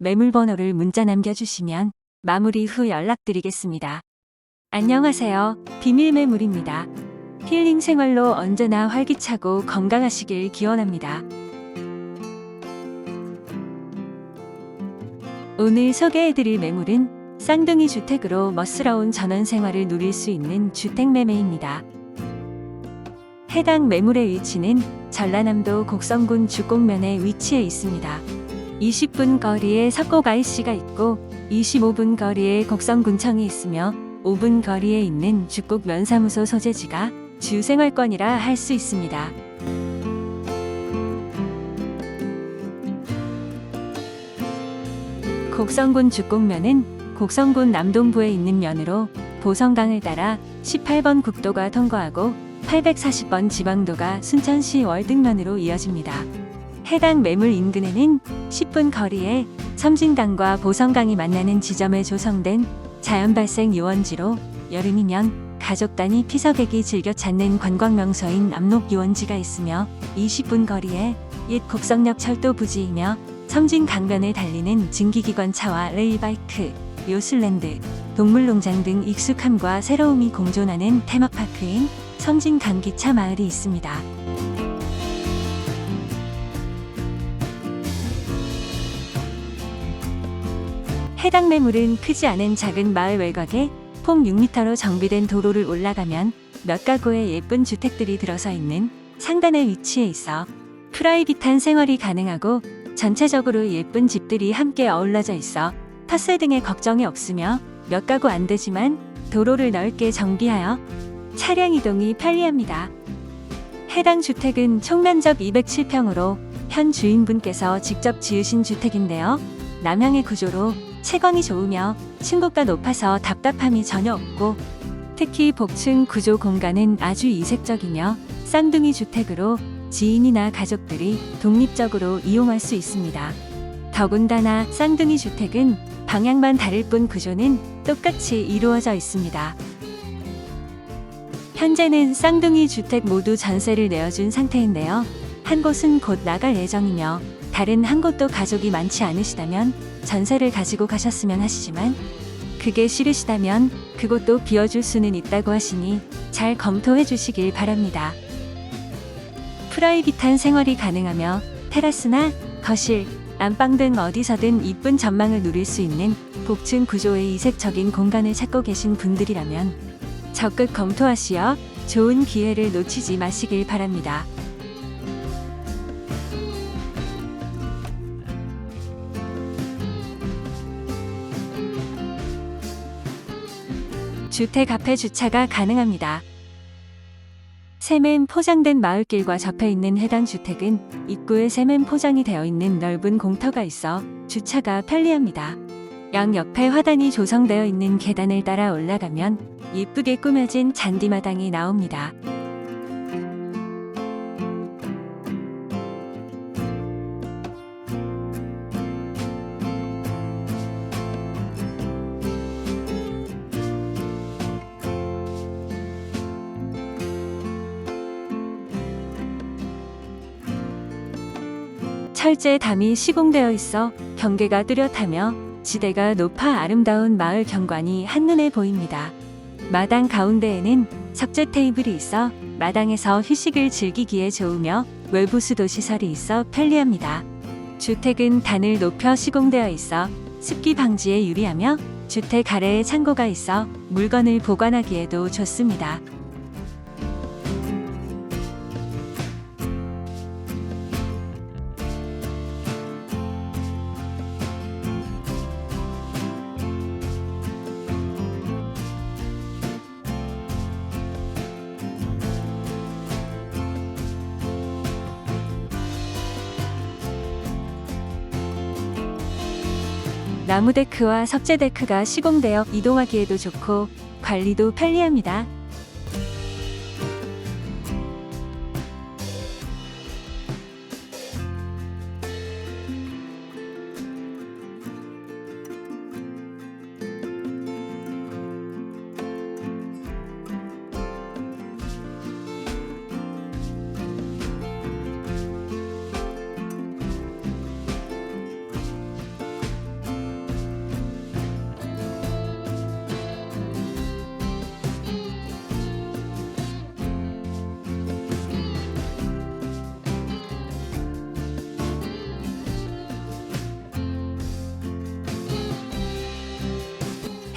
매물 번호를 문자 남겨주시면 마무리 후 연락드리겠습니다. 안녕하세요. 비밀 매물입니다. 힐링 생활로 언제나 활기차고 건강하시길 기원합니다. 오늘 소개해드릴 매물은 쌍둥이 주택으로 멋스러운 전원 생활을 누릴 수 있는 주택 매매입니다. 해당 매물의 위치는 전라남도 곡성군 주곡면에 위치해 있습니다. 20분 거리에 IC가 있고 25분 거리에 곡성군청이 있으며 5분 거리에 있는 주곡 면사무소 소재지가 주 생활권이라 할 수 있습니다. 곡성군 주곡면은 곡성군 남동부에 있는 면으로 보성강을 따라 18번 국도가 통과하고 840번 지방도가 순천시 월등면으로 이어집니다. 해당 매물 인근에는 10분 거리에 섬진강과 보성강이 만나는 지점에 조성된 자연 발생 유원지로 여름이면 가족 단위 피서객이 즐겨 찾는 관광 명소인 남록 유원지가 있으며 20분 거리에 옛 곡성역 철도 부지이며 섬진 강변을 달리는 증기기관 차와 레일바이크, 요술랜드, 동물농장 등 익숙함과 새로움이 공존하는 테마파크인 섬진 강기차 마을이 있습니다. 해당 매물은 크지 않은 작은 마을 외곽에 폭 6m로 정비된 도로를 올라가면 몇 가구의 예쁜 주택들이 들어서 있는 상단에 위치해 있어 프라이빗한 생활이 가능하고 전체적으로 예쁜 집들이 함께 어울러져 있어 텃세 등의 걱정이 없으며 몇 가구 안 되지만 도로를 넓게 정비하여 차량 이동이 편리합니다. 해당 주택은 총면적 207평으로 현 주인분께서 직접 지으신 주택인데요. 남향의 구조로 채광이 좋으며 층고가 높아서 답답함이 전혀 없고 특히 복층 구조 공간은 아주 이색적이며 쌍둥이 주택으로 지인이나 가족들이 독립적으로 이용할 수 있습니다. 더군다나 쌍둥이 주택은 방향만 다를 뿐 구조는 똑같이 이루어져 있습니다. 현재는 쌍둥이 주택 모두 전세를 내어준 상태인데요. 한 곳은 곧 나갈 예정이며 다른 한 곳도 가족이 많지 않으시다면 전세를 가지고 가셨으면 하시지만 그게 싫으시다면 그곳도 비워줄 수는 있다고 하시니 잘 검토해 주시길 바랍니다. 프라이빗한 생활이 가능하며 테라스나 거실, 안방 등 어디서든 이쁜 전망을 누릴 수 있는 복층 구조의 이색적인 공간을 찾고 계신 분들이라면 적극 검토하시어 좋은 기회를 놓치지 마시길 바랍니다. 주택 앞에 주차가 가능합니다. 세면 포장된 마을길과 접해 있는 해당 주택은 입구에 세면 포장이 되어 있는 넓은 공터가 있어 주차가 편리합니다. 양 옆에 화단이 조성되어 있는 계단을 따라 올라가면 예쁘게 꾸며진 잔디마당이 나옵니다. 철제 담이 시공되어 있어 경계가 뚜렷하며 지대가 높아 아름다운 마을 경관이 한눈에 보입니다. 마당 가운데에는 석재 테이블이 있어 마당에서 휴식을 즐기기에 좋으며 외부 수도 시설이 있어 편리합니다. 주택은 단을 높여 시공되어 있어 습기 방지에 유리하며 주택 아래에 창고가 있어 물건을 보관하기에도 좋습니다. 나무 데크와 석재 데크가 시공되어 이동하기에도 좋고 관리도 편리합니다.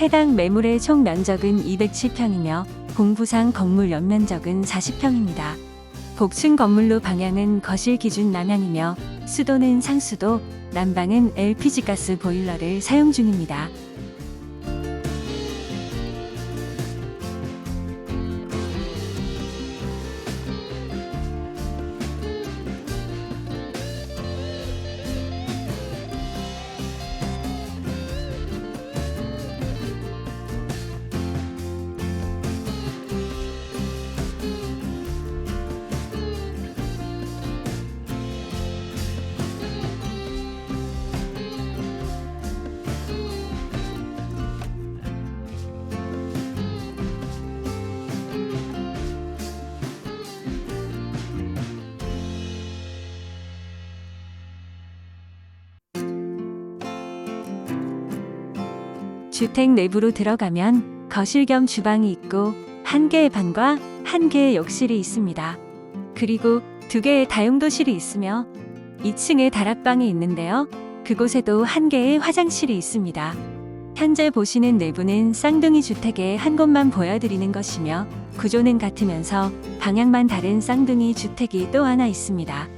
해당 매물의 총 면적은 207평이며 공부상 건물 연면적은 40평입니다. 복층 건물로 방향은 거실 기준 남향이며 수도는 상수도, 난방은 LPG 가스 보일러를 사용 중입니다. 주택 내부로 들어가면 거실 겸 주방이 있고 한 개의 방과 한 개의 욕실이 있습니다. 그리고 두 개의 다용도실이 있으며 2층에 다락방이 있는데요. 그곳에도 한 개의 화장실이 있습니다. 현재 보시는 내부는 쌍둥이 주택의 한 곳만 보여드리는 것이며 구조는 같으면서 방향만 다른 쌍둥이 주택이 또 하나 있습니다.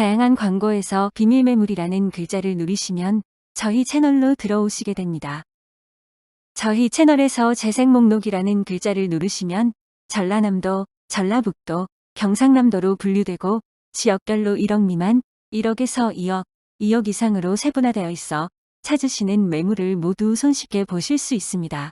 다양한 광고에서 비밀 매물이라는 글자를 누르시면 저희 채널로 들어오시게 됩니다. 저희 채널에서 재생 목록이라는 글자를 누르시면 전라남도, 전라북도, 경상남도로 분류되고 지역별로 1억 미만, 1억에서 2억, 2억 이상으로 세분화되어 있어 찾으시는 매물을 모두 손쉽게 보실 수 있습니다.